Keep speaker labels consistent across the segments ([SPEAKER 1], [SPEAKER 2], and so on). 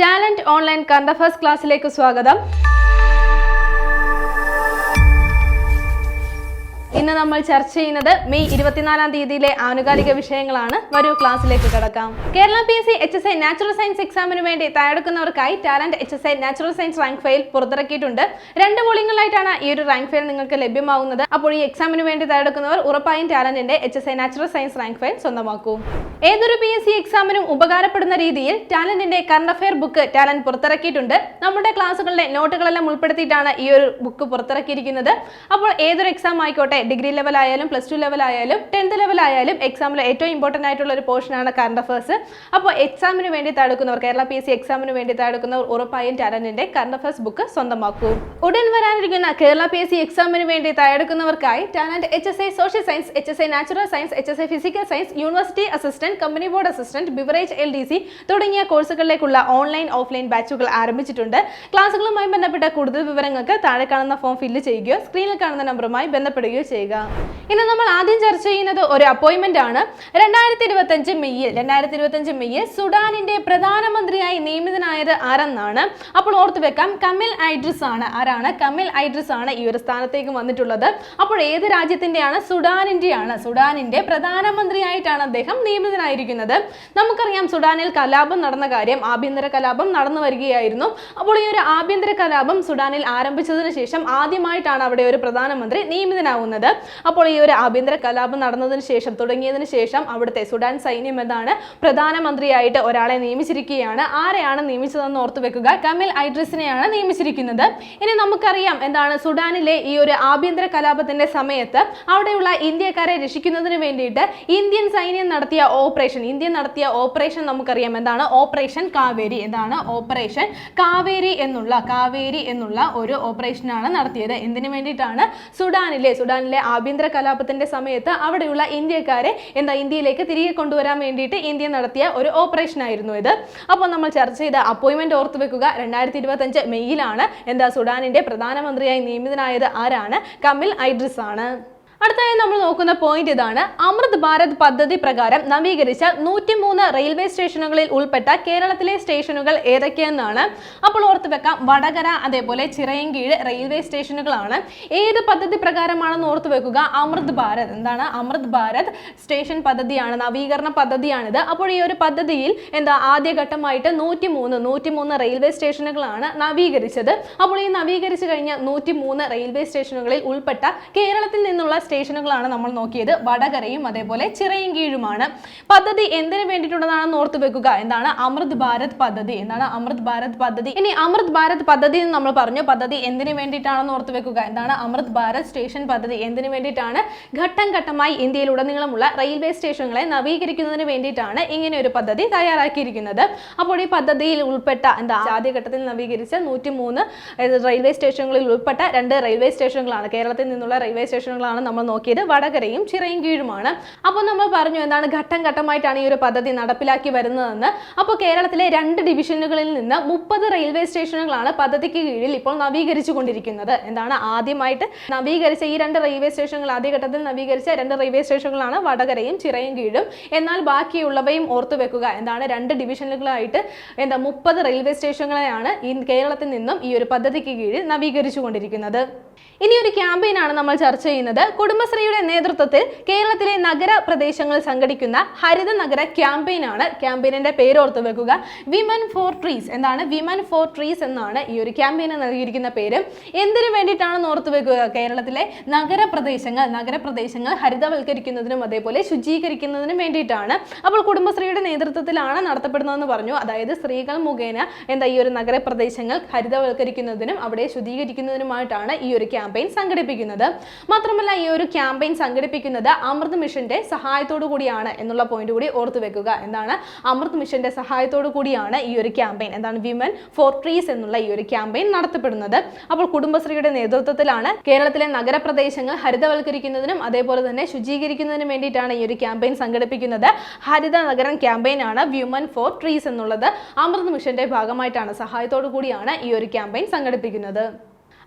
[SPEAKER 1] Talent online കണ്ട first ക്ലാസ്സിലേക്ക് സ്വാഗതം. ഇന്ന് നമ്മൾ ചർച്ച ചെയ്യുന്നത് മെയ് ഇരുപത്തിനാലാം തീയതിയിലെ ആനുകാലിക വിഷയങ്ങളാണ്. വരൂ ക്ലാസ്സിലേക്ക് കടക്കാം. Kerala P S C H S I natural science എക്സാമിന് വേണ്ടി തയ്യാറെടുക്കുന്നവർക്കായി talent H S I natural science rank file പുറത്തിറക്കിയിട്ടുണ്ട്. രണ്ട് വോളിങ്ങളായിട്ടാണ് ഈ ഒരു റാങ്ക് ഫയൽ നിങ്ങൾക്ക് ലഭ്യമാവുന്നത്. അപ്പോൾ ഈ എക്സാമിന് വേണ്ടി തയ്യാറെടുക്കുന്നവർ ഉറപ്പായും ടാലന്റിന്റെ H S I natural science rank file സ്വന്തമാക്കൂ. ഏതൊരു പി എസ് സി എക്സാമിനും ഉപകാരപ്പെടുന്ന രീതിയിൽ ടാലന്റിന്റെ കറണ്ട് അഫയർ ബുക്ക് ടാലന്റ് പുറത്തിറക്കിയിട്ടുണ്ട്. നമ്മുടെ ക്ലാസ്സുകളുടെ നോട്ടുകളെല്ലാം ഉൾപ്പെടുത്തിയിട്ടാണ് ഈ ഒരു ബുക്ക് പുറത്തിറക്കിയിരിക്കുന്നത്. അപ്പോൾ ഏതൊരു എക്സാം ആയിക്കോട്ടെ ഡിഗ്രി ലെവൽ ആയാലും പ്ലസ് ടു ലെവൽ ആയാലും ടെൻത്ത് ലെവൽ ആയാലും എക്സാമിൽ ഏറ്റവും ഇമ്പോർട്ടന്റ് ആയിട്ടുള്ള ഒരു പോർഷനാണ് കറണ്ട് അഫേഴ്സ് അപ്പോൾ എക്സാമിന് വേണ്ടി തടുക്കുന്നവർ കേരള പി എസ് സി എക്സാമിന് വേണ്ടി തടുക്കുന്നവർ ഉറപ്പായും ടാലന്റിന്റെ കറണ്ട് അഫേഴ്സ് ബുക്ക് സ്വന്തമാക്കൂ. ഉടൻ വരാനിരിക്കുന്ന കേരള പി എസ് സി എക്സാമിന് വേണ്ടി തയ്യാറെടുക്കുന്നവർക്കായി talent H S I social science H S I natural science H S I physical science university assistant company board assistant beverage L D C തുടങ്ങിയ കോഴ്സുകളിലേക്കുള്ള online offline ബാച്ചുകൾ ആരംഭിച്ചിട്ടുണ്ട്. ക്ലാസ്സുകളുമായി ബന്ധപ്പെട്ട കൂടുതൽ വിവരങ്ങൾക്ക് താഴെ കാണുന്ന ഫോം ഫില്ല് ചെയ്യുകയോ സ്ക്രീനിൽ കാണുന്ന നമ്പറുമായി ബന്ധപ്പെടുകയോ ചെയ്യുക. ഇന്ന് നമ്മൾ ആദ്യം ചർച്ച ചെയ്യുന്നത് ഒരു അപ്പോയിന്റ്മെന്റ് ആണ്. രണ്ടായിരത്തി ഇരുപത്തഞ്ച് മെയ്യിൽ രണ്ടായിരത്തി ഇരുപത്തഞ്ച് മെയ്യിൽ സുഡാനിന്റെ പ്രധാനമന്ത്രിയായി നിയമിതനായത് ആരെന്നാണ്? അപ്പോൾ ഓർത്തു വെക്കാം കമിൽ ഐഡ്രിസ് ആണ്. ആരാണ്? കമിൽ ഐഡ്രിസ് ആണ് ഈ ഒരു സ്ഥാനത്തേക്ക് വന്നിട്ടുള്ളത്. അപ്പോൾ ഏത് രാജ്യത്തിന്റെയാണ്? സുഡാനിന്റെയാണ്. സുഡാനിന്റെ പ്രധാനമന്ത്രിയായിട്ടാണ് അദ്ദേഹം നിയമിതനായിരിക്കുന്നത്. നമുക്കറിയാം സുഡാനിൽ കലാപം നടന്ന കാര്യം. ആഭ്യന്തര കലാപം നടന്നു വരികയായിരുന്നു. അപ്പോൾ ഈ ഒരു ആഭ്യന്തര കലാപം സുഡാനിൽ ആരംഭിച്ചതിന് ശേഷം ആദ്യമായിട്ടാണ് അവിടെ ഒരു പ്രധാനമന്ത്രി നിയമിതനാവുന്നത്. അപ്പോൾ ഈ ഒരു ആഭ്യന്തര കലാപം നടന്നതിന് ശേഷം തുടങ്ങിയതിന് ശേഷം അവിടുത്തെ സുഡാൻ സൈന്യം എന്നാണ് പ്രധാനമന്ത്രിയായിട്ട് ഒരാളെ നിയമിച്ചിരിക്കുകയാണ്. ആരെയാണ് നിയമിച്ചതെന്ന് ഓർത്തു വെക്കുക. കമിൽ ഐഡ്രിസിനെയാണ് നിയമിച്ചിരിക്കുന്നത്. ഇനി നമുക്കറിയാം എന്താണ് സുഡാനിലെ ഈ ഒരു ആഭ്യന്തര കലാപത്തിന്റെ സമയത്ത് അവിടെയുള്ള ഇന്ത്യക്കാരെ രക്ഷിക്കുന്നതിന് വേണ്ടിയിട്ട് ഇന്ത്യൻ സൈന്യം നടത്തിയ ഓപ്പറേഷൻ ഇന്ത്യ നടത്തിയ ഓപ്പറേഷൻ നമുക്കറിയാം. എന്താണ്? ഓപ്പറേഷൻ കാവേരി. എന്താണ് ഓപ്പറേഷൻ? കാവേരി എന്നുള്ള കാവേരി എന്നുള്ള ഒരു ഓപ്പറേഷനാണ് നടത്തിയത്. എന്തിനു വേണ്ടിയിട്ടാണ് സുഡാനിലെ സുഡാനിലെ ആഭ്യന്തര കലാപത്തിന്റെ സമയത്ത് അവിടെയുള്ള ഇന്ത്യക്കാരെ എന്താ ഇന്ത്യയിലേക്ക് തിരികെ കൊണ്ടുവരാൻ വേണ്ടിയിട്ട് ഇന്ത്യ നടത്തിയ ഒരു ഓപ്പറേഷൻ ആയിരുന്നു ഇത്. അപ്പോൾ നമ്മൾ ചർച്ച ചെയ്ത അപ്പോയിന്റ്മെന്റ് ഓർത്തു വെക്കുക. രണ്ടായിരത്തി ഇരുപത്തഞ്ച് മെയ്യിലാണ് എന്താ സുഡാനിന്റെ പ്രധാനമന്ത്രിയായി നിയമിതനായത് ആരാണ്? കമിൽ ഐഡ്രിസ് ആണ് അടുത്തതായി നമ്മൾ നോക്കുന്ന പോയിന്റ് ഇതാണ്. അമൃത് ഭാരത് പദ്ധതി പ്രകാരം നവീകരിച്ച നൂറ്റിമൂന്ന് റെയിൽവേ സ്റ്റേഷനുകളിൽ ഉൾപ്പെട്ട കേരളത്തിലെ സ്റ്റേഷനുകൾ ഏതൊക്കെയെന്നാണ്. അപ്പോൾ ഓർത്ത് വെക്കാം വടകര അതേപോലെ ചിറയൻകീഴ് റെയിൽവേ സ്റ്റേഷനുകളാണ് ഏത് പദ്ധതി പ്രകാരമാണെന്ന് ഓർത്ത് വെക്കുക അമൃത് ഭാരത്. എന്താണ്? അമൃത് ഭാരത് സ്റ്റേഷൻ പദ്ധതിയാണ് നവീകരണ പദ്ധതിയാണിത്. അപ്പോൾ ഈ ഒരു പദ്ധതിയിൽ എന്താ ആദ്യഘട്ടമായിട്ട് നൂറ്റിമൂന്ന് നൂറ്റിമൂന്ന് റെയിൽവേ സ്റ്റേഷനുകളാണ് നവീകരിച്ചത്. അപ്പോൾ ഈ നവീകരിച്ചു കഴിഞ്ഞ നൂറ്റിമൂന്ന് റെയിൽവേ സ്റ്റേഷനുകളിൽ ഉൾപ്പെട്ട കേരളത്തിൽ നിന്നുള്ള സ്റ്റേഷനുകളാണ് നമ്മൾ നോക്കിയത്. വടകരയും അതേപോലെ ചിറയൻകീഴുമാണ് പദ്ധതി എന്തിനു വേണ്ടിയിട്ടുള്ളതാണെന്ന് ഓർത്തു വെക്കുക. എന്താണ്? അമൃത് ഭാരത് പദ്ധതി. എന്താണ് അമൃത് ഭാരത് പദ്ധതി? ഇനി അമൃത് ഭാരത് പദ്ധതി എന്ന് നമ്മൾ പറഞ്ഞു. പദ്ധതി എന്തിനു വേണ്ടിയിട്ടാണെന്ന് ഓർത്തു വെക്കുക. എന്താണ്? അമൃത് ഭാരത് സ്റ്റേഷൻ പദ്ധതി എന്തിനു വേണ്ടിയിട്ടാണ്? ഘട്ടം ഘട്ടമായി ഇന്ത്യയിലുടനീളമുള്ള റെയിൽവേ സ്റ്റേഷനുകളെ നവീകരിക്കുന്നതിന് വേണ്ടിയിട്ടാണ് ഇങ്ങനെ ഒരു പദ്ധതി തയ്യാറാക്കിയിരിക്കുന്നത്. അപ്പോൾ ഈ പദ്ധതിയിൽ ഉൾപ്പെട്ട എന്താ? ആദ്യഘട്ടത്തിൽ നവീകരിച്ച നൂറ്റി മൂന്ന് റെയിൽവേ സ്റ്റേഷനുകളിൽ ഉൾപ്പെട്ട രണ്ട് റെയിൽവേ സ്റ്റേഷനുകളാണ്. കേരളത്തിൽ നിന്നുള്ള റെയിൽവേ സ്റ്റേഷനുകളാണ് നമ്മൾ നോക്കിയത് വടകരയും ചിറയൻകീഴുമാണ് അപ്പോൾ നമ്മൾ പറഞ്ഞു എന്താണ് ഘട്ടം ഘട്ടമായിട്ടാണ് ഈ ഒരു പദ്ധതി നടപ്പിലാക്കി വരുന്നതെന്ന്. അപ്പോൾ കേരളത്തിലെ രണ്ട് ഡിവിഷനുകളിൽ നിന്ന് മുപ്പത് റെയിൽവേ സ്റ്റേഷനുകളാണ് പദ്ധതിക്ക് കീഴിൽ ഇപ്പോൾ നവീകരിച്ചു കൊണ്ടിരിക്കുന്നത്. എന്താണ് ആദ്യമായിട്ട് നവീകരിച്ച ഈ രണ്ട് റെയിൽവേ സ്റ്റേഷനുകൾ ആദ്യഘട്ടത്തിൽ നവീകരിച്ച രണ്ട് റെയിൽവേ സ്റ്റേഷനുകളാണ് വടകരയും ചിറയൻകീഴും എന്നാൽ ബാക്കിയുള്ളവയും ഓർത്തു വെക്കുക എന്താണ് രണ്ട് ഡിവിഷനുകളായിട്ട് എന്താ മുപ്പത് റെയിൽവേ സ്റ്റേഷനുകളെയാണ് ഈ കേരളത്തിൽ നിന്നും ഈ ഒരു പദ്ധതിക്ക് കീഴിൽ നവീകരിച്ചു കൊണ്ടിരിക്കുന്നത്. ഇനി ഒരു ക്യാമ്പയിനാണ് നമ്മൾ ചർച്ച ചെയ്യുന്നത്. കുടുംബശ്രീയുടെ നേതൃത്വത്തിൽ കേരളത്തിലെ നഗര പ്രദേശങ്ങളിൽ സംഘടിക്കുന്ന ഹരിത നഗര ക്യാമ്പയിനാണ്. ക്യാമ്പയിനിന്റെ പേര് ഓർത്ത് വെക്കുക. വിമൻ ഫോർ ട്രീസ് എന്താണ്? വിമൻ ഫോർ ട്രീസ് എന്നാണ് ഈ ഒരു ക്യാമ്പയിന് നൽകിയിരിക്കുന്ന പേര്. എന്തിനു വേണ്ടിയിട്ടാണെന്ന് ഓർത്ത് വെക്കുക? കേരളത്തിലെ നഗരപ്രദേശങ്ങൾ നഗരപ്രദേശങ്ങൾ ഹരിതവൽക്കരിക്കുന്നതിനും അതേപോലെ ശുചീകരിക്കുന്നതിനും വേണ്ടിയിട്ടാണ്. അപ്പോൾ കുടുംബശ്രീയുടെ നേതൃത്വത്തിലാണ് നടത്തപ്പെടുന്നതെന്ന് പറഞ്ഞു. അതായത് സ്ത്രീകൾ മുഖേന എന്താ ഈ ഒരു നഗരപ്രദേശങ്ങൾ ഹരിതവൽക്കരിക്കുന്നതിനും അവിടെ ശുചീകരിക്കുന്നതിനുമായിട്ടാണ് ഈ ഒരു ക്യാമ്പയിൻ സംഘടിപ്പിക്കുന്നത്. മാത്രമല്ല ഈ ഒരു ക്യാമ്പയിൻ സംഘടിപ്പിക്കുന്നത് അമൃത് മിഷന്റെ സഹായത്തോടു കൂടിയാണ് എന്നുള്ള പോയിന്റ് കൂടി ഓർത്തു വെക്കുക. എന്താണ്? അമൃത് മിഷന്റെ സഹായത്തോടു കൂടിയാണ് ഈ ഒരു ക്യാമ്പയിൻ എന്താണ്? വിമൻ ഫോർ ട്രീസ് എന്നുള്ള ഈ ഒരു ക്യാമ്പയിൻ നടത്തപ്പെടുന്നത്. അപ്പോൾ കുടുംബശ്രീയുടെ നേതൃത്വത്തിലാണ് കേരളത്തിലെ നഗരപ്രദേശങ്ങൾ ഹരിതവൽക്കരിക്കുന്നതിനും അതേപോലെ തന്നെ ശുചീകരിക്കുന്നതിനും വേണ്ടിയിട്ടാണ് ഈ ഒരു ക്യാമ്പയിൻ സംഘടിപ്പിക്കുന്നത്. ഹരിത നഗരം ക്യാമ്പയിൻ ആണ് വ്യൂമൻ ഫോർ ട്രീസ് എന്നുള്ളത്. അമൃത് മിഷന്റെ ഭാഗമായിട്ടാണ് സഹായത്തോടു കൂടിയാണ് ഈ ഒരു ക്യാമ്പയിൻ സംഘടിപ്പിക്കുന്നത്.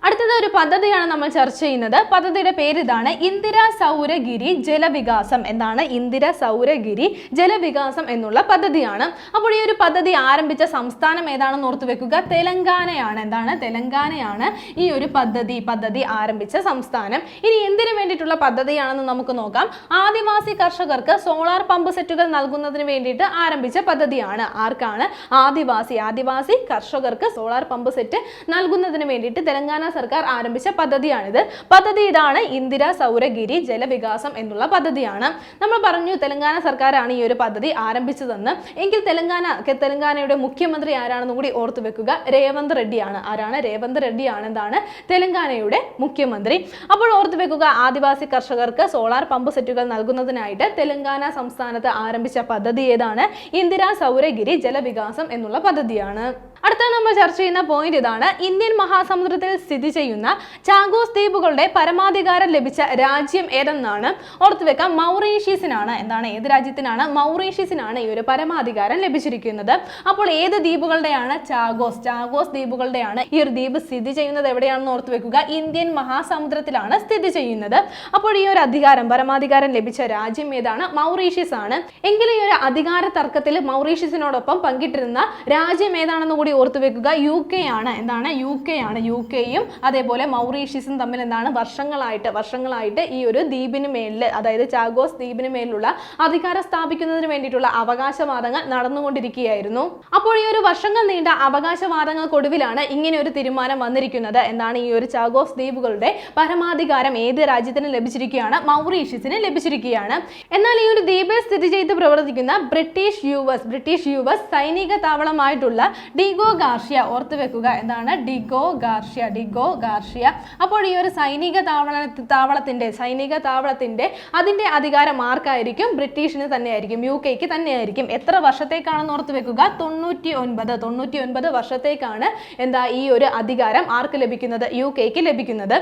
[SPEAKER 1] അടുത്തത് ഒരു പദ്ധതിയാണ് നമ്മൾ ചർച്ച ചെയ്യുന്നത്. പദ്ധതിയുടെ പേര് ഇതാണ് ഇന്ദിര സൗരഗിരി ജലവികാസം എന്നാണ് ഇന്ദിര സൗരഗിരി ജലവികാസം എന്നുള്ള പദ്ധതിയാണ്. അപ്പോൾ ഈ ഒരു പദ്ധതി ആരംഭിച്ച സംസ്ഥാനം ഏതാണെന്ന് ഓർത്ത് വെക്കുക. തെലങ്കാനയാണ്. എന്താണ്? തെലങ്കാനയാണ് ഈ ഒരു പദ്ധതി പദ്ധതി ആരംഭിച്ച സംസ്ഥാനം. ഇനി എന്തിനു വേണ്ടിയിട്ടുള്ള പദ്ധതിയാണെന്ന് നമുക്ക് നോക്കാം. ആദിവാസി കർഷകർക്ക് സോളാർ പമ്പ് സെറ്റുകൾ നൽകുന്നതിന് വേണ്ടിയിട്ട് ആരംഭിച്ച പദ്ധതിയാണ്. ആർക്കാണ്? ആദിവാസി. ആദിവാസി കർഷകർക്ക് സോളാർ പമ്പ് സെറ്റ് നൽകുന്നതിന് വേണ്ടിയിട്ട് തെലങ്കാന സർക്കാർ ആരംഭിച്ച പദ്ധതിയാണിത്. പദ്ധതി ഇതാണ് ഇന്ദിര സൗരഗിരി ജലവികാസം എന്നുള്ള പദ്ധതിയാണ്. നമ്മൾ പറഞ്ഞു തെലങ്കാന സർക്കാരാണ് ഈ ഒരു പദ്ധതി ആരംഭിച്ചതെന്ന്. എങ്കിൽ തെലങ്കാന തെലങ്കാനയുടെ മുഖ്യമന്ത്രി ആരാണെന്ന് കൂടി ഓർത്തു വെക്കുക. രേവന്ത് റെഡ്ഡിയാണ്. ആരാണ്? രേവന്ത് റെഡ്ഡിയാണ് എന്താണ്? തെലങ്കാനയുടെ മുഖ്യമന്ത്രി. അപ്പോൾ ഓർത്തു വെക്കുക ആദിവാസി കർഷകർക്ക് സോളാർ പമ്പ് സെറ്റുകൾ നൽകുന്നതിനായിട്ട് തെലങ്കാന സംസ്ഥാനത്ത് ആരംഭിച്ച പദ്ധതി ഏതാണ്? ഇന്ദിര സൗരഗിരി ജലവികാസം എന്നുള്ള പദ്ധതിയാണ്. അടുത്ത നമ്മൾ ചർച്ച ചെയ്യുന്ന പോയിന്റ് ഇതാണ്. ഇന്ത്യൻ മഹാസമുദ്രത്തിൽ സ്ഥിതി ചെയ്യുന്ന ചാഗോസ് ദ്വീപുകളുടെ പരമാധികാരം ലഭിച്ച രാജ്യം ഏതെന്നാണ്? ഓർത്തു വെക്കാം മൗറീഷ്യസിനാണ്. എന്താണ്? ഏത് രാജ്യത്തിനാണ് മൗറീഷ്യസിനാണ് ഈ ഒരു പരമാധികാരം ലഭിച്ചിരിക്കുന്നത്? അപ്പോൾ ഏത് ദ്വീപുകളുടെയാണ് ചാഗോസ്? ചാഗോസ് ദ്വീപുകളുടെയാണ് ഈ ഒരു ദ്വീപ് സ്ഥിതി ചെയ്യുന്നത് എവിടെയാണെന്ന് ഓർത്തു വെക്കുക. ഇന്ത്യൻ മഹാസമുദ്രത്തിലാണ് സ്ഥിതി ചെയ്യുന്നത്. അപ്പോൾ ഈ ഒരു അധികാരം പരമാധികാരം ലഭിച്ച രാജ്യം ഏതാണ്? മൗറീഷ്യസ് ആണ് എങ്കിലും ഈ ഒരു അധികാര തർക്കത്തിൽ മൗറീഷ്യസിനോടൊപ്പം പങ്കിട്ടിരുന്ന രാജ്യം ഏതാണെന്ന് കൂടി ഓർത്തു വെക്കുക. യു കെ ആണ്. എന്താണ്? യു കെ ആണ്. യു കെയും അതേപോലെ മൗറീഷ്യസും തമ്മിൽ എന്താണ് വർഷങ്ങളായിട്ട് വർഷങ്ങളായിട്ട് ഈ ഒരു ദ്വീപിന് മേലിൽ അതായത് ചാഗോസ് ദ്വീപിന് മേലുള്ള അധികാരം സ്ഥാപിക്കുന്നതിന് വേണ്ടിയിട്ടുള്ള അവകാശവാദങ്ങൾ നടന്നുകൊണ്ടിരിക്കുകയായിരുന്നു. അപ്പോൾ ഈ ഒരു വർഷങ്ങൾ നീണ്ട അവകാശവാദങ്ങൾക്കൊടുവിലാണ് ഇങ്ങനെ ഒരു തീരുമാനം വന്നിരിക്കുന്നത്. എന്താണ് ഈ ഒരു ചാഗോസ് ദ്വീപുകളുടെ പരമാധികാരം ഏത് രാജ്യത്തിന് ലഭിച്ചിരിക്കുകയാണ്? മൗറീഷ്യസിന് ലഭിച്ചിരിക്കുകയാണ്. എന്നാൽ ഈ ഒരു ദ്വീപിൽ സ്ഥിതി ചെയ്ത് പ്രവർത്തിക്കുന്ന British U S British U S സൈനിക താവളമായിട്ടുള്ള ഡിഗോ ഗാർഷ്യ ഓർത്തു വെക്കുക എന്താണ്? ഡിഗോ ഗാർഷ്യ ഡിഗോ ഗാർഷ്യ അപ്പോൾ ഈ ഒരു സൈനിക താവള താവളത്തിന്റെ സൈനിക താവളത്തിന്റെ അതിന്റെ അധികാരം ആർക്കായിരിക്കും ബ്രിട്ടീഷിന് തന്നെയായിരിക്കും യു കെക്ക് തന്നെയായിരിക്കും. എത്ര വർഷത്തേക്കാണെന്ന് ഓർത്ത് വെക്കുക? തൊണ്ണൂറ്റി ഒൻപത് തൊണ്ണൂറ്റി ഒൻപത് വർഷത്തേക്കാണ് എന്താ ഈ ഒരു അധികാരം ആർക്ക് ലഭിക്കുന്നത്? യു കെക്ക് ലഭിക്കുന്നത്.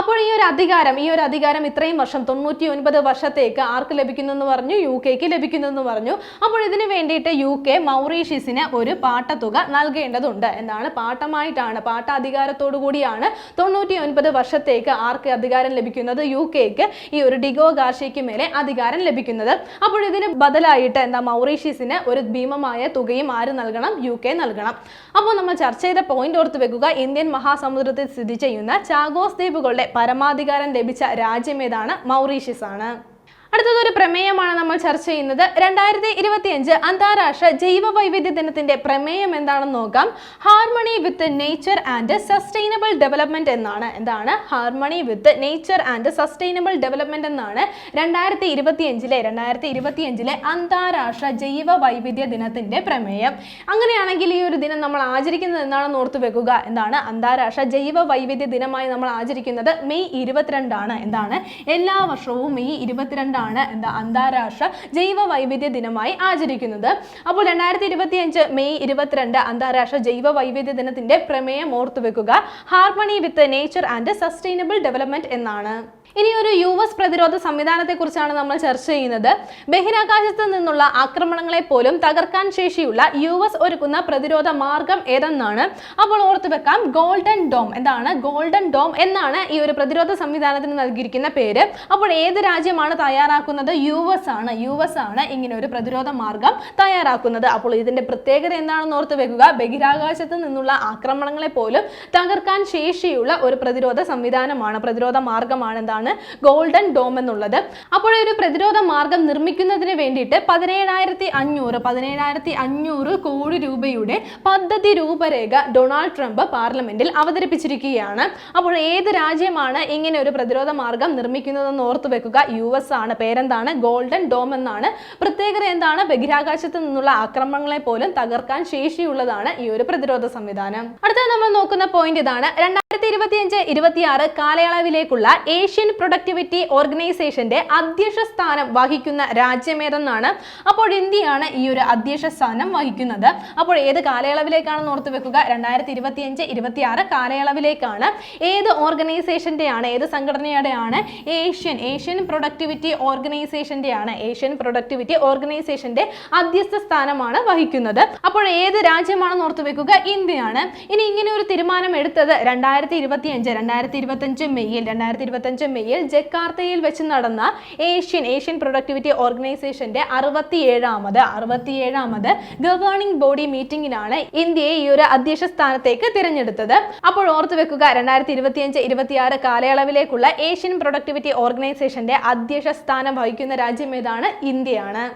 [SPEAKER 1] അപ്പോൾ ഈ ഒരു അധികാരം ഈ ഒരു അധികാരം ഇത്രയും വർഷം തൊണ്ണൂറ്റി ഒൻപത് വർഷത്തേക്ക് ആർക്ക് ലഭിക്കുന്നു എന്ന് പറഞ്ഞു? യു കെക്ക് ലഭിക്കുന്നു എന്ന് പറഞ്ഞു. അപ്പോൾ ഇതിന് വേണ്ടിയിട്ട് യു കെ മൗറീഷ്യസിന് ഒരു പാട്ടത്തുക നൽകേണ്ടതുണ്ട്. എന്താണ്? പാട്ടമായിട്ടാണ് പാട്ട അധികാരത്തോടു കൂടിയാണ് തൊണ്ണൂറ്റി ഒൻപത് വർഷത്തേക്ക് ആർക്ക് അധികാരം ലഭിക്കുന്നത്? യു കെക്ക് ഈ ഒരു ഡിഗോ ഗാർഷിക്ക് മേലെ അധികാരം ലഭിക്കുന്നത്. അപ്പോൾ ഇതിന് ബദലായിട്ട് എന്താ മൗറീഷ്യസിന് ഒരു ഭീമമായ തുകയും ആര് നൽകണം? യു കെ നൽകണം. അപ്പോൾ നമ്മൾ ചർച്ച ചെയ്ത പോയിന്റ് ഓർത്ത് വെക്കുക. ഇന്ത്യൻ മഹാസമുദ്രത്തിൽ സ്ഥിതി ചെയ്യുന്ന ചാഗോസ് ദ്വീപുകളുടെ പരമാധികാരം ലഭിച്ച രാജ്യം ഏതാണ്? മൗറീഷ്യസ് ആണ് അടുത്തത് ഒരു പ്രമേയമാണ് നമ്മൾ ചർച്ച ചെയ്യുന്നത്. രണ്ടായിരത്തി ഇരുപത്തിയഞ്ച് അന്താരാഷ്ട്ര ജൈവ വൈവിധ്യ ദിനത്തിന്റെ പ്രമേയം എന്താണെന്ന് നോക്കാം. Harmony with nature and sustainable development എന്നാണ്. എന്താണ്? Harmony with nature and sustainable development എന്നാണ് രണ്ടായിരത്തി ഇരുപത്തിയഞ്ചിലെ രണ്ടായിരത്തി ഇരുപത്തിയഞ്ചിലെ അന്താരാഷ്ട്ര ജൈവ വൈവിധ്യ ദിനത്തിന്റെ പ്രമേയം. അങ്ങനെയാണെങ്കിൽ ഈ ഒരു ദിനം നമ്മൾ ആചരിക്കുന്നത് എന്താണെന്ന് ഓർത്തു വെക്കുക. എന്താണ്? അന്താരാഷ്ട്ര ജൈവ വൈവിധ്യ ദിനമായി നമ്മൾ ആചരിക്കുന്നത് മെയ് ഇരുപത്തിരണ്ടാണ്. എന്താണ്? എല്ലാ വർഷവും മെയ് ഇരുപത്തിരണ്ടാണ്. എന്താ അന്താരാഷ്ട്ര ജൈവ വൈവിധ്യ ദിനമായി ആചരിക്കുന്നത്. അപ്പോൾ രണ്ടായിരത്തി ഇരുപത്തി അഞ്ച് മെയ് ഇരുപത്തിരണ്ട് അന്താരാഷ്ട്ര ജൈവ വൈവിധ്യ ദിനത്തിന്റെ പ്രമേയം ഓർത്തുവെക്കുക. Harmony with nature and sustainable development എന്നാണ്. ഇനി ഒരു യു എസ് പ്രതിരോധ സംവിധാനത്തെക്കുറിച്ചാണ് നമ്മൾ ചർച്ച ചെയ്യുന്നത്. ബഹിരാകാശത്ത് നിന്നുള്ള ആക്രമണങ്ങളെ പോലും തകർക്കാൻ ശേഷിയുള്ള യു എസ് ഒരുക്കുന്ന പ്രതിരോധ മാർഗം ഏതെന്നാണ്? അപ്പോൾ ഓർത്തു വെക്കാം ഗോൾഡൻ ഡോം. എന്താണ്? ഗോൾഡൻ ഡോം എന്നാണ് ഈ ഒരു പ്രതിരോധ സംവിധാനത്തിന് നൽകിയിരിക്കുന്ന പേര്. അപ്പോൾ ഏത് രാജ്യമാണ് തയ്യാറാക്കുന്നത്? യു എസ് ആണ്. യു എസ് ആണ് ഇങ്ങനെ ഒരു പ്രതിരോധ മാർഗം തയ്യാറാക്കുന്നത്. അപ്പോൾ ഇതിന്റെ പ്രത്യേകത എന്താണെന്ന് ഓർത്ത് വെക്കുക. ബഹിരാകാശത്ത് നിന്നുള്ള ആക്രമണങ്ങളെ പോലും തകർക്കാൻ ശേഷിയുള്ള ഒരു പ്രതിരോധ സംവിധാനമാണ്. പ്രതിരോധ മാർഗമാണ് എന്താണ്? ഗോൾഡൻ ഡോം എന്നുള്ളത്. അപ്പോൾ ഒരു പ്രതിരോധ മാർഗം നിർമ്മിക്കുന്നതിന് വേണ്ടിയിട്ട് പതിനേഴായിരത്തി അഞ്ഞൂറ് പതിനേഴായിരത്തി അഞ്ഞൂറ് കോടി രൂപയുടെ പദ്ധതി രൂപരേഖ ഡൊണാൾഡ് ട്രംപ് പാർലമെന്റിൽ അവതരിപ്പിച്ചിരിക്കുകയാണ്. അപ്പോൾ ഏത് രാജ്യമാണ് ഇങ്ങനെ ഒരു പ്രതിരോധ മാർഗം നിർമ്മിക്കുന്നതെന്ന് ഓർത്തു വെക്കുക. യു എസ് ആണ്. പേരെന്താണ്? ഗോൾഡൻ ഡോം എന്നാണ്. പ്രത്യേകത എന്താണ്? ബഹിരാകാശത്ത് നിന്നുള്ള ആക്രമണങ്ങളെ പോലും തകർക്കാൻ ശേഷിയുള്ളതാണ് ഈ ഒരു പ്രതിരോധ സംവിധാനം. അടുത്ത നമ്മൾ നോക്കുന്ന പോയിന്റ് ഇതാണ്. രണ്ടായിരത്തി ഇരുപത്തിയഞ്ച് ഇരുപത്തിയാറ് കാലയളവിലേക്കുള്ള ഏഷ്യൻ പ്രൊഡക്ടിവിറ്റി ഓർഗനൈസേഷന്റെ അധ്യക്ഷ സ്ഥാനം വഹിക്കുന്ന രാജ്യമേതെന്നാണ് അപ്പോൾ ഇന്ത്യയാണ് ഈ ഒരു അധ്യക്ഷ സ്ഥാനം വഹിക്കുന്നത്. അപ്പോൾ ഏത് കാലയളവിലേക്കാണെന്ന് ഓർത്ത് വെക്കുക? രണ്ടായിരത്തി ഇരുപത്തിയഞ്ച് ഇരുപത്തിയാറ് കാലയളവിലേക്കാണ്. ഏത് ഓർഗനൈസേഷന്റെയാണ് ഏത് സംഘടനയുടെയാണ്? ഏഷ്യൻ ഏഷ്യൻ പ്രൊഡക്ടിവിറ്റി ഓർഗനൈസേഷന്റെയാണ് ഏഷ്യൻ പ്രൊഡക്ടിവിറ്റി ഓർഗനൈസേഷന്റെ അധ്യസ്ഥ സ്ഥാനമാണ് വഹിക്കുന്നത്. അപ്പോൾ ഏത് രാജ്യമാണെന്ന് ഓർത്ത് വെക്കുക? ഇന്ത്യയാണ്. ഇനി ഇങ്ങനെ ഒരു തീരുമാനം എടുത്തത് രണ്ടായിരത്തി രണ്ടായിരത്തി ഇരുപത്തി അഞ്ച് രണ്ടായിരത്തി ഇരുപത്തഞ്ച് മെയ്യിൽ രണ്ടായിരത്തി ഇരുപത്തഞ്ച് മെയ്യിൽ ജക്കാർത്തയിൽ വെച്ച് നടന്ന ഏഷ്യൻ ഏഷ്യൻ പ്രൊഡക്ടിവിറ്റി ഓർഗനൈസേഷന്റെ അറുപത്തിയേഴാമത് അറുപത്തിയേഴാമത് ഗവേണിംഗ് ബോഡി മീറ്റിംഗിലാണ് ഇന്ത്യയെ ഈ ഒരു അധ്യക്ഷ സ്ഥാനത്തേക്ക് തിരഞ്ഞെടുത്തത്. അപ്പോൾ ഓർത്തു വെക്കുക രണ്ടായിരത്തി ഇരുപത്തിയഞ്ച് ഇരുപത്തിയാറ് കാലയളവിലേക്കുള്ള ഏഷ്യൻ പ്രൊഡക്ടിവിറ്റി ഓർഗനൈസേഷന്റെ അധ്യക്ഷ സ്ഥാനം വഹിക്കുന്ന രാജ്യം ഏതാണ്? ഇന്ത്യയാണ്.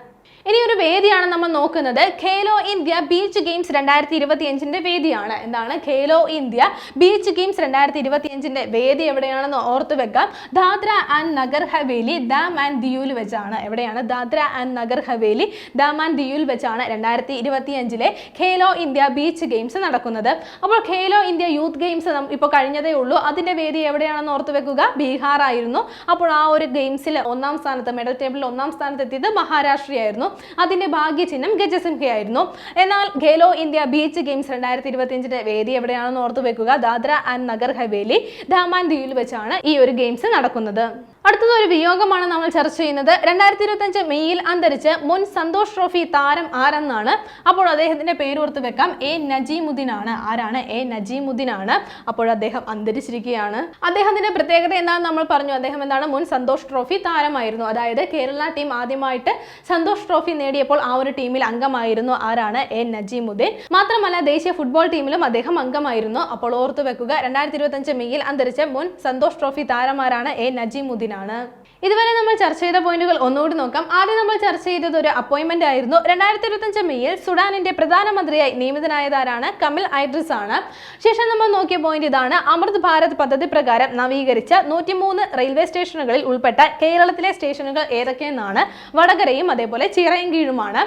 [SPEAKER 1] ഇനി ഒരു വേദിയാണ് നമ്മൾ നോക്കുന്നത്. ഖേലോ ഇന്ത്യ ബീച്ച് ഗെയിംസ് രണ്ടായിരത്തി ഇരുപത്തി അഞ്ചിന്റെ വേദിയാണ്. എന്താണ്? ഖേലോ ഇന്ത്യ ബീച്ച് ഗെയിംസ് രണ്ടായിരത്തി ഇരുപത്തി അഞ്ചിന്റെ വേദി എവിടെയാണെന്ന് ഓർത്തു വെക്കാം. ദാദ്ര ആൻഡ് നഗർ ഹവേലി ദാം ആൻഡ് ദിയുൽ വെച്ചാണ്. എവിടെയാണ്? ദാദ്ര ആൻഡ് നഗർ ഹവേലി ദാം ആൻഡ് ദിയുൽ വെച്ചാണ് രണ്ടായിരത്തി ഇരുപത്തി അഞ്ചിലെ ഖേലോ ഇന്ത്യ ബീച്ച് ഗെയിംസ് നടക്കുന്നത്. അപ്പോൾ ഖേലോ ഇന്ത്യ യൂത്ത് ഗെയിംസ് ഇപ്പോൾ കഴിഞ്ഞതേ ഉള്ളൂ. അതിന്റെ വേദി എവിടെയാണെന്ന് ഓർത്ത് വെക്കുക. ബീഹാർ ആയിരുന്നു അപ്പോൾ ആ ഒരു ഗെയിംസിൽ ഒന്നാം സ്ഥാനത്ത് മെഡൽ ടേബിളിൽ ഒന്നാം സ്ഥാനത്ത് എത്തിയത് മഹാരാഷ്ട്രയായിരുന്നു. അതിന്റെ ഭാഗ്യചിഹ്നം ഗജസിംഹയായിരുന്നു. എന്നാൽ ഖേലോ ഇന്ത്യ ബീച്ച് ഗെയിംസ് രണ്ടായിരത്തി ഇരുപത്തിയഞ്ചിന്റെ വേദി എവിടെയാണെന്ന് ഓർത്തു വെക്കുക ദാദ്ര ആൻഡ് നഗർ ഹവേലി ദാമാൻ ദ്വീപിൽ വെച്ചാണ് ഈ ഒരു ഗെയിംസ് നടക്കുന്നത്. അടുത്തത് ഒരു വിയോഗമാണ് നമ്മൾ ചർച്ച ചെയ്യുന്നത്. രണ്ടായിരത്തി ഇരുപത്തഞ്ച് മെയ്യിൽ അന്തരിച്ച് മുൻ സന്തോഷ് ട്രോഫി താരം ആരെന്നാണ്? അപ്പോൾ അദ്ദേഹത്തിന്റെ പേര് ഓർത്ത് വെക്കാം. എ നജീമുദ്ദീൻ ആണ് ആരാണ്? എ നജീമുദ്ദീൻ ആണ് അപ്പോൾ അദ്ദേഹം അന്തരിച്ചിരിക്കുകയാണ്. അദ്ദേഹത്തിന്റെ പ്രത്യേകത എന്താണെന്ന് നമ്മൾ പറഞ്ഞു. അദ്ദേഹം എന്താണ്? മുൻ സന്തോഷ് ട്രോഫി താരമായിരുന്നു. അതായത് കേരള ടീം ആദ്യമായിട്ട് സന്തോഷ് ട്രോഫി നേടിയപ്പോൾ ആ ഒരു ടീമിൽ അംഗമായിരുന്നു. ആരാണ്? എ നജീമുദ്ദീൻ. മാത്രമല്ല ദേശീയ ഫുട്ബോൾ ടീമിലും അദ്ദേഹം അംഗമായിരുന്നു. അപ്പോൾ ഓർത്തു വെക്കുക രണ്ടായിരത്തി ഇരുപത്തഞ്ച് മെയ്യിൽ അന്തരിച്ച മുൻ സന്തോഷ് ട്രോഫി താരമാരാണ്? എ നജീമുദ്ദീൻ ആണ് ഇതുവരെ നമ്മൾ ചർച്ച ചെയ്ത പോയിന്റുകൾ ഒന്നുകൂടി നോക്കാം. ആദ്യം നമ്മൾ ചർച്ച ചെയ്തത് ഒരു അപ്പോയിന്റ്മെന്റ് ആയിരുന്നു. രണ്ടായിരത്തി ഇരുപത്തഞ്ച് മെയ്യിൽ സുഡാനിന്റെ പ്രധാനമന്ത്രിയായി നിയമിതനായതാരാണ് കമിൽ ഐഡ്രിസ് ആണ്. ശേഷം നമ്മൾ നോക്കിയ പോയിന്റ് ഇതാണ്. അമൃത് ഭാരത് പദ്ധതി പ്രകാരം നവീകരിച്ച നൂറ്റിമൂന്ന് റെയിൽവേ സ്റ്റേഷനുകളിൽ ഉൾപ്പെട്ട കേരളത്തിലെ സ്റ്റേഷനുകൾ ഏതൊക്കെയെന്നാണ് വടകരയും അതേപോലെ ചിറയൻകീഴുമാണ്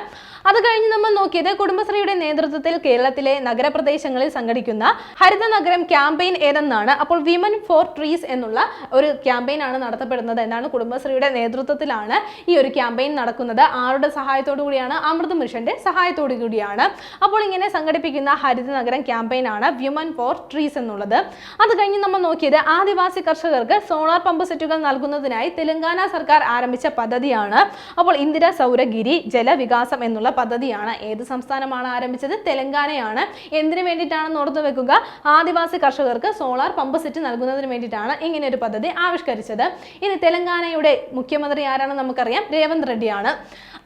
[SPEAKER 1] അത് കഴിഞ്ഞ് നമ്മൾ നോക്കിയത് കുടുംബശ്രീയുടെ നേതൃത്വത്തിൽ കേരളത്തിലെ നഗരപ്രദേശങ്ങളിൽ സംഘടിക്കുന്ന ഹരിത നഗരം ക്യാമ്പയിൻ ഏതെന്നാണ്. അപ്പോൾ വിമൻ ഫോർ ട്രീസ് എന്നുള്ള ഒരു ക്യാമ്പയിൻ ആണ് നടത്തപ്പെടുന്നത് എന്നാണ് കുടുംബശ്രീയുടെ നേതൃത്വത്തിലാണ് ഈ ഒരു ക്യാമ്പയിൻ നടക്കുന്നത്. ആരുടെ സഹായത്തോടു കൂടിയാണ്? അമൃത് മിഷന്റെ സഹായത്തോടു കൂടിയാണ്. അപ്പോൾ ഇങ്ങനെ സംഘടിപ്പിക്കുന്ന ഹരിത നഗരം ക്യാമ്പയിൻ ആണ് വിമൻ ഫോർ ട്രീസ് എന്നുള്ളത്. അത് കഴിഞ്ഞ് നമ്മൾ നോക്കിയത് ആദിവാസി കർഷകർക്ക് സോളാർ പമ്പ് സെറ്റുകൾ നൽകുന്നതിനായി തെലങ്കാന സർക്കാർ ആരംഭിച്ച പദ്ധതിയാണ്. അപ്പോൾ ഇന്ദിര സൗരഗിരി ജലവികാസം എന്നുള്ള പദ്ധതിയാണ്. ഏത് സംസ്ഥാനമാണ് ആരംഭിച്ചത്? തെലങ്കാനയാണ്. എന്തിനു വേണ്ടിയിട്ടാണെന്ന് ഓർത്തു വെക്കുക? ആദിവാസി കർഷകർക്ക് സോളാർ പമ്പ് സെറ്റ് നൽകുന്നതിന് വേണ്ടിയിട്ടാണ് ഇങ്ങനെ ഒരു പദ്ധതി ആവിഷ്കരിച്ചത്. ഇനി തെലങ്കാനയുടെ മുഖ്യമന്ത്രി ആരാണെന്ന് നമുക്കറിയാം. രേവന്ത് റെഡ്ഡിയാണ്.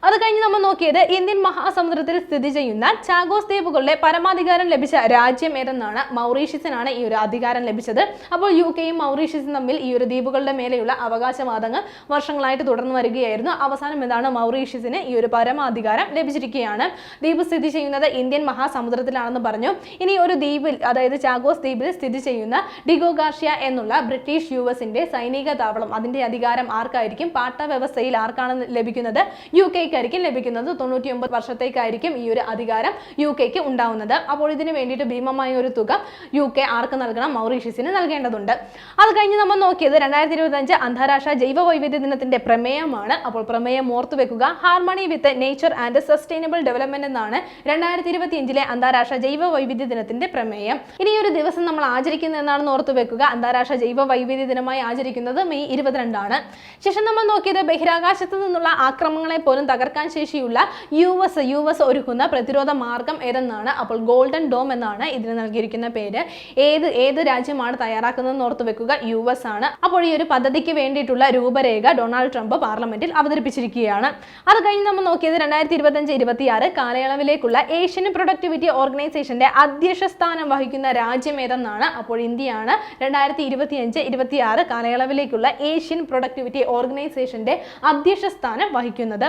[SPEAKER 1] അത് കഴിഞ്ഞ് നമ്മൾ നോക്കിയത് ഇന്ത്യൻ മഹാസമുദ്രത്തിൽ സ്ഥിതി ചെയ്യുന്ന ചാഗോസ് ദ്വീപുകളുടെ പരമാധികാരം ലഭിച്ച രാജ്യം ഏതെന്നാണ്? മൗറീഷ്യസിനാണ് ഈ ഒരു അധികാരം ലഭിച്ചത്. അപ്പോൾ യു കെയും മൗറീഷ്യസും തമ്മിൽ ഈ ഒരു ദ്വീപുകളുടെ മേലെയുള്ള അവകാശവാദങ്ങൾ വർഷങ്ങളായിട്ട് തുടർന്നു വരികയായിരുന്നു. അവസാനം എന്താണ്? മൗറീഷ്യസിന് ഈ ഒരു പരമാധികാരം ലഭിച്ചിരിക്കുകയാണ് ദ്വീപ് സ്ഥിതി ചെയ്യുന്നത് ഇന്ത്യൻ മഹാസമുദ്രത്തിലാണെന്ന് പറഞ്ഞു. ഇനി ഒരു ദ്വീപിൽ അതായത് ചാഗോസ് ദ്വീപിൽ സ്ഥിതി ചെയ്യുന്ന ഡിഗോ ഗാർഷ്യ എന്നുള്ള ബ്രിട്ടീഷ് യു എസിന്റെ സൈനിക താവളം അതിന്റെ അധികാരം ആർക്കായിരിക്കും? പാട്ട വ്യവസ്ഥയിൽ ആർക്കാണ് ലഭിക്കുന്നത്? യു കെക്കായിരിക്കും ലഭിക്കുന്നത്. തൊണ്ണൂറ്റിയൊമ്പത് വർഷത്തേക്കായിരിക്കും ഈ ഒരു അധികാരം യു കെക്ക് ഉണ്ടാവുന്നത്. അപ്പോൾ ഇതിന് വേണ്ടിയിട്ട് ഭീമമായ ഒരു തുക യു കെ ആർക്ക് നൽകണം? മൗറീഷ്യസിന് നൽകേണ്ടതുണ്ട്. അത് കഴിഞ്ഞ് നമ്മൾ നോക്കിയത് രണ്ടായിരത്തി ഇരുപത്തഞ്ച് അന്താരാഷ്ട്ര ജൈവ വൈവിധ്യ ദിനത്തിന്റെ പ്രമേയമാണ്. അപ്പോൾ പ്രമേയം ഓർത്തു വെക്കുക harmony with nature and sustainable development എന്നാണ് രണ്ടായിരത്തി ഇരുപത്തിയഞ്ചിലെ അന്താരാഷ്ട്ര ജൈവ വൈവിധ്യ ദിനത്തിന്റെ പ്രമേയം. ഇനി ഒരു ദിവസം നമ്മൾ ആചരിക്കുന്നത് എന്നാണെന്ന് ഓർത്തു വെക്കുക. അന്താരാഷ്ട്ര ജൈവ വൈവിധ്യ ദിനമായി ആചരിക്കുന്നത് മെയ് ഇരുപത്തിരണ്ടാണ്. ശേഷം നമ്മൾ നോക്കിയത് ബഹിരാകാശത്ത് നിന്നുള്ള ആക്രമണങ്ങളെ പോലും തകർക്കാൻ ശേഷിയുള്ള യു എസ് യു എസ് ഒരുക്കുന്ന പ്രതിരോധ മാർഗം ഏതെന്നാണ്? അപ്പോൾ ഗോൾഡൻ ഡോം എന്നാണ് ഇതിന് നൽകിയിരിക്കുന്ന പേര്. ഏത് ഏത് രാജ്യമാണ് തയ്യാറാക്കുന്നതെന്ന് ഓർത്തു വെക്കുക. യു എസ് ആണ്. അപ്പോൾ ഈ ഒരു പദ്ധതിക്ക് വേണ്ടിയിട്ടുള്ള രൂപരേഖ ഡൊണാൾഡ് ട്രംപ് പാർലമെന്റിൽ അവതരിപ്പിച്ചിരിക്കുകയാണ്. അത് കഴിഞ്ഞ് നമ്മൾ നോക്കിയത് രണ്ടായിരത്തി ഇരുപത്തഞ്ച് ഇരുപത്തിയാറ് കാലയളവിലേക്കുള്ള ഏഷ്യൻ പ്രൊഡക്ടിവിറ്റി ഓർഗനൈസേഷന്റെ അധ്യക്ഷ സ്ഥാനം വഹിക്കുന്ന രാജ്യം ഏതെന്നാണ് അപ്പോൾ ഇന്ത്യയാണ്. രണ്ടായിരത്തി ഇരുപത്തിയഞ്ച് ഇരുപത്തിയാറ് കാലയളവിലേക്കുള്ള ഏഷ്യൻ പ്രൊഡക്ടിവിറ്റി ഓർഗനൈസേഷന്റെ അധ്യക്ഷ സ്ഥാനം വഹിക്കുന്നത്.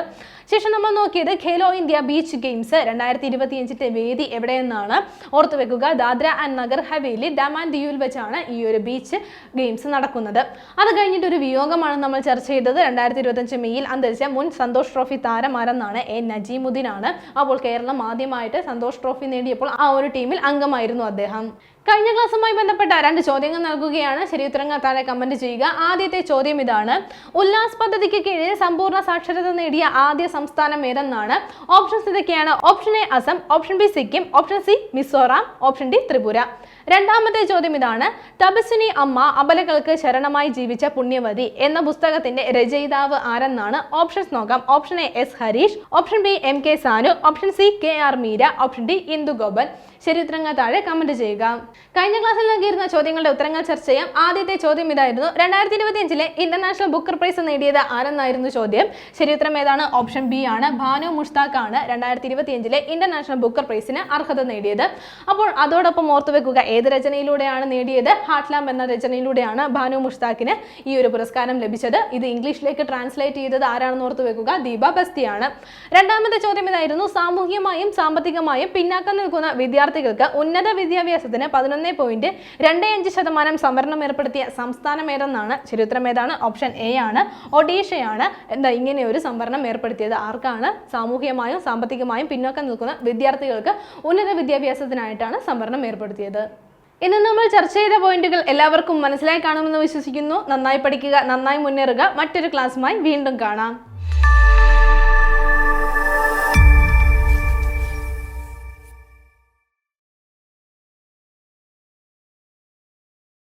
[SPEAKER 1] ശേഷം നമ്മൾ നോക്കിയത് ഖേലോ ഇന്ത്യ ബീച്ച് ഗെയിംസ് രണ്ടായിരത്തി ഇരുപത്തിയഞ്ചിന്റെ വേദി എവിടെയെന്നാണ്. ഓർത്തു വെക്കുക ദാദ്ര ആൻഡ് നഗർ ഹവേലി ദമാൻ ദിയുൽ വെച്ചാണ് ഈ ഒരു ബീച്ച് ഗെയിംസ് നടക്കുന്നത്. അത് കഴിഞ്ഞിട്ട് ഒരു വിയോഗമാണ് നമ്മൾ ചർച്ച ചെയ്തത്. രണ്ടായിരത്തി ഇരുപത്തഞ്ച് മെയ്യിൽ അന്തരിച്ച മുൻ സന്തോഷ് ട്രോഫി താരമാരെന്നാണ് എ നജീമുദ്ദീൻ. ആണ് അപ്പോൾ കേരളം ആദ്യമായിട്ട് സന്തോഷ് ട്രോഫി നേടിയപ്പോൾ ആ ഒരു ടീമിൽ അംഗമായിരുന്നു അദ്ദേഹം. കഴിഞ്ഞ ക്ലാസ്സുമായി ബന്ധപ്പെട്ട രണ്ട് ചോദ്യങ്ങൾ നൽകുകയാണ്. ശരി ഉത്തരങ്ങൾ താഴെ കമന്റ് ചെയ്യുക. ആദ്യത്തെ ചോദ്യം ഇതാണ്. ഉല്ലാസ് പദ്ധതിക്ക് കീഴിൽ സമ്പൂർണ സാക്ഷരത നേടിയ ആദ്യ സംസ്ഥാനം ഏതെന്നാണ്? ഓപ്ഷൻസ് ഇതൊക്കെയാണ്. Option A Assam option B Sikkim option C Mizoram option D Tripura. രണ്ടാമത്തെ ചോദ്യം ഇതാണ്. തപസ്വിനി അമ്മ അബലകൾക്ക് ശരണമായി ജീവിച്ച പുണ്യവതി എന്ന പുസ്തകത്തിന്റെ രചയിതാവ് ആരെന്നാണ്? ഓപ്ഷൻസ് നോക്കാം. Option A S Harish option B M K Sanu option C K R Meera option D Indu Gopan ശരി ഉത്തരങ്ങൾ താഴെ കമന്റ് ചെയ്യുക. കഴിഞ്ഞ ക്ലാസ്സിൽ നൽകിയിരുന്ന ചോദ്യങ്ങളുടെ ഉത്തരങ്ങൾ ചർച്ച ചെയ്യാം. ആദ്യത്തെ ചോദ്യം ഇതായിരുന്നു. രണ്ടായിരത്തി ഇരുപത്തിയഞ്ചിലെ ഇന്റർനാഷണൽ ബുക്കർ പ്രൈസ് നേടിയത് ആരെന്നായിരുന്നു ചോദ്യം? ശരി ഉത്തരം ഏതാണ്? ഓപ്ഷൻ ബി ആണ്. ഭാനു മുഷ്താഖ് ആണ് രണ്ടായിരത്തി ഇരുപത്തിയഞ്ചിലെ ഇന്റർനാഷണൽ ബുക്കർ പ്രൈസിന് അർഹത നേടിയത്. അപ്പോൾ അതോടൊപ്പം ഓർത്തു വെക്കുക ഏത് രചനയിലൂടെയാണ് നേടിയത്? ഹാട്ട്ലാം എന്ന രചനയിലൂടെയാണ് ഭാനു മുഷ്താഖിന് ഈ ഒരു പുരസ്കാരം ലഭിച്ചത്. ഇത് ഇംഗ്ലീഷിലേക്ക് ട്രാൻസ്ലേറ്റ് ചെയ്തത് ആരാണെന്ന് ഓർത്തു വെക്കുക? ദീപ ബസ്തിയാണ്. രണ്ടാമത്തെ ചോദ്യം ഇതായിരുന്നു. സാമൂഹികമായും സാമ്പത്തികമായും പിന്നാക്കം നിൽക്കുന്ന വിദ്യാർത്ഥികൾക്ക് ഉന്നത വിദ്യാഭ്യാസത്തിന് പതിനൊന്ന് പോയിന്റ് രണ്ട് അഞ്ച് ശതമാനം സംവരണം ഏർപ്പെടുത്തിയ സംസ്ഥാനം ഏതെന്നാണ്? ചരിത്രം ഏതാണ്? ഓപ്ഷൻ എ ആണ്. ഒഡീഷയാണ്. എന്താ ഇങ്ങനെ ഒരു സംവരണം ഏർപ്പെടുത്തിയത്? ആർക്കാണ്? സാമൂഹികമായും സാമ്പത്തികമായും പിന്നോക്കം നിൽക്കുന്ന വിദ്യാർത്ഥികൾക്ക് ഉന്നത വിദ്യാഭ്യാസത്തിനായിട്ടാണ് സംവരണം ഏർപ്പെടുത്തിയത്. ഇന്ന് നമ്മൾ ചർച്ച ചെയ്ത പോയിന്റുകൾ എല്ലാവർക്കും മനസ്സിലായി കാണുമെന്ന് വിശ്വസിക്കുന്നു. നന്നായി പഠിക്കുക നന്നായി മുന്നേറുക. മറ്റൊരു ക്ലാസ്സുമായി വീണ്ടും കാണാം.